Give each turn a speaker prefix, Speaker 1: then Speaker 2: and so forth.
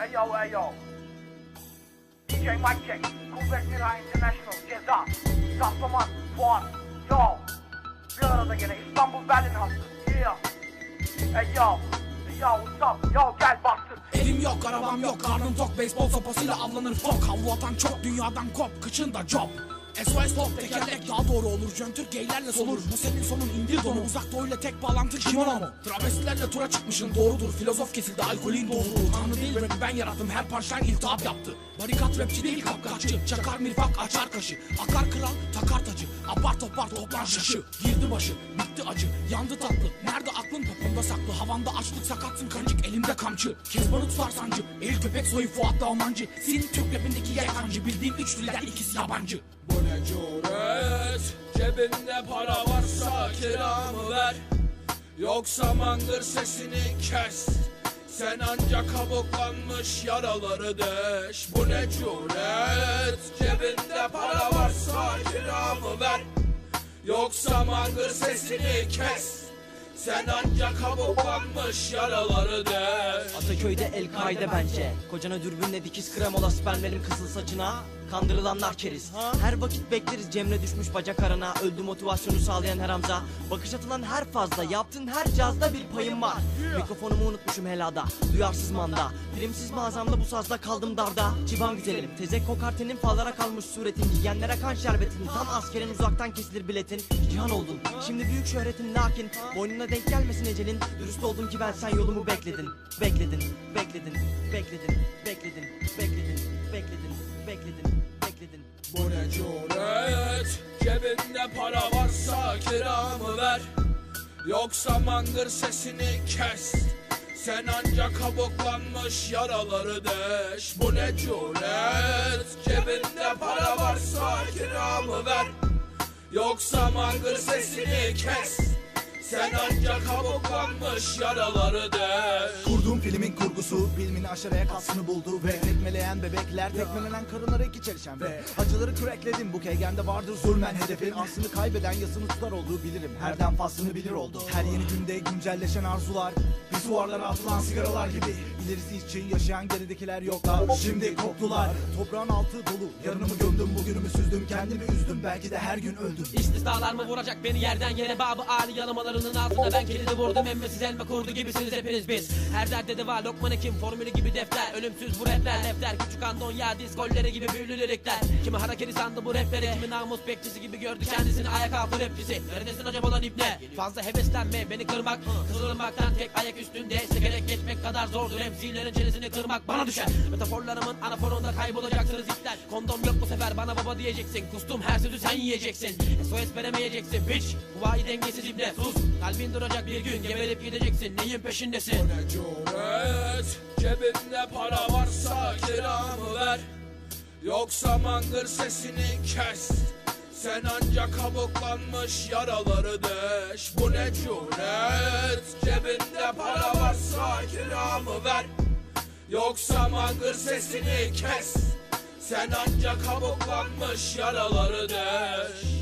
Speaker 1: Hey yo, hey yo. DJ Mike Check, Kuvvet Mira International, Ceza, Kahraman, Fuat, yo. Bir arada gene İstanbul Berlin hattı, yeah. Hey yo, hey yo, what's up, yo gel bastır.
Speaker 2: Elim yok arabam yok karnım tok Beyzbol sopasıyla avlanır fok Havlu atan çok dünyadan kop kıçında job SOS top tekerlek daha doğru olur Jöntür geylerle solur. Bu senin sonun indir donu Uzak doğuyla tek bağlantı kimono mu? Travestilerle tura çıkmışın doğrudur. Filozof kesildi alkolün doğruluğu Tanrı değil rapi ben yarattım. Her parçan iltihap yaptı. Barikat rapçi değil kapkaççı. Çakar mirfak açar kaşı. Akar kral takar tacı. Apar topar toplar şaşı. Girdi başı bitti acı. Yandı tatlı. Nerede aklın? Popomda saklı. Havanda açlık sakatsın kancık elimde kamçı. Kezbanı tutar sancı. El köpek soyu Fuat Dağmancı Senin Türk rapindeki yaykancı Bildiğin üç dilden ikisi yabancı.
Speaker 3: Ne cüret Cebinde para varsa kiramı ver. Yoksa mangır sesini kes. Sen ancak kabuklanmış yaraları deş. Bu ne cüret? Cebinde para varsa kiramı ver. Yoksa mangır sesini kes Sen ancak kabuklanmış yaraları deş
Speaker 4: Ataköy'de el kaide bence. Kocana dürbünle dikiş kremola spermlerim kızıl saçına. Kandırılanlar keriz. Her vakit bekleriz Cemre düşmüş bacak arana. Öldü motivasyonu sağlayan her hamza Bakış atılan her fazla Yaptığın her cazda bir payım var. Mikrofonumu unutmuşum helada Duyarsız manda. Primsiz mağazamda bu sazda kaldım darda. Civan güzelim Tezek kokartenin fallara kalmış suretin. Yiyenlere kan şerbetin Tam askerin uzaktan kesilir biletin. Cihan oldun Şimdi büyük şöhretin lakin. Boynuna başımıza denk gelmesin ecelin. Dürüst oldum ki ben sen yolumu bekledin. Bekledin, bekledin, bekledin, bekledin, bekledin, bekledin, bekledin, bekledin.
Speaker 3: Bu ne cüret Cebinde para varsa kiramı ver. Yoksa mangır sesini kes. Sen ancak kabuklanmış yaraları deş. Bu ne cüret Cebinde para varsa kiramı ver. Yoksa mangır sesini kes. Sen ancak kabuklanmış yaraları deş
Speaker 5: Kurduğum filmin kurgusu Filmin aşağıya kaskını buldu ve Tekmeleyen bebekler tekmelenen karınlara iki çelişen ve Acıları kürekledim bu keygende vardır zulmen hedefin Aslını kaybeden yasını tutar olduğu bilirim. Herden faslını bilir oldu. Her yeni günde güncelleşen arzular Bir duvarlara atılan sigaralar gibi İlerisi için yaşayan geridekiler yoklar Şimdi koptular Toprağın altı dolu. Yarınımı gömdüm bugünümü süzdüm. Kendimi üzdüm belki de her gün öldüm.
Speaker 6: İstisnalar mı vuracak beni yerden yere? Babı ani yanamalarının altında ben kilidi vurdum. Emmesiz elma kurdu gibisiniz hepiniz biz. Her derde de var lokman hekim formülü gibi defter. Ölümsüz bu rapler defter küçük andon ya diz golleri gibi büyülü lirikler. Kimi hareketi sandı bu rapleri? Kimi namus bekçisi gibi gördü kendisini. Ayak altı rapçisi. Neredesin acaba olan ibne fazla heveslenme beni kırmak. Kızılmaktan tek ayak üstünde. Sekerek geçmek kadar zordur MC'lerin çenesini kırmak bana düşer. Metaforlarımın anaforunda kaybolacaksınız ipler. Kondom yok bu sefer bana baba diyeceksin. Kustum her sözü sen yiyeceksin. SOS veremeyeceksin bitch. Huvayi dengesiz ibne sus. Kalbin duracak bir gün geberip gideceksin. Neyin peşindesin?
Speaker 3: Ne cüret? Cebinde para varsa kiramı ver. Yoksa mangır sesini kes Sen ancak kabuklanmış yaraları deş. Bu ne cüret? Cebinde para varsa kiramı ver. Yoksa mangır sesini kes. Sen ancak kabuklanmış yaraları deş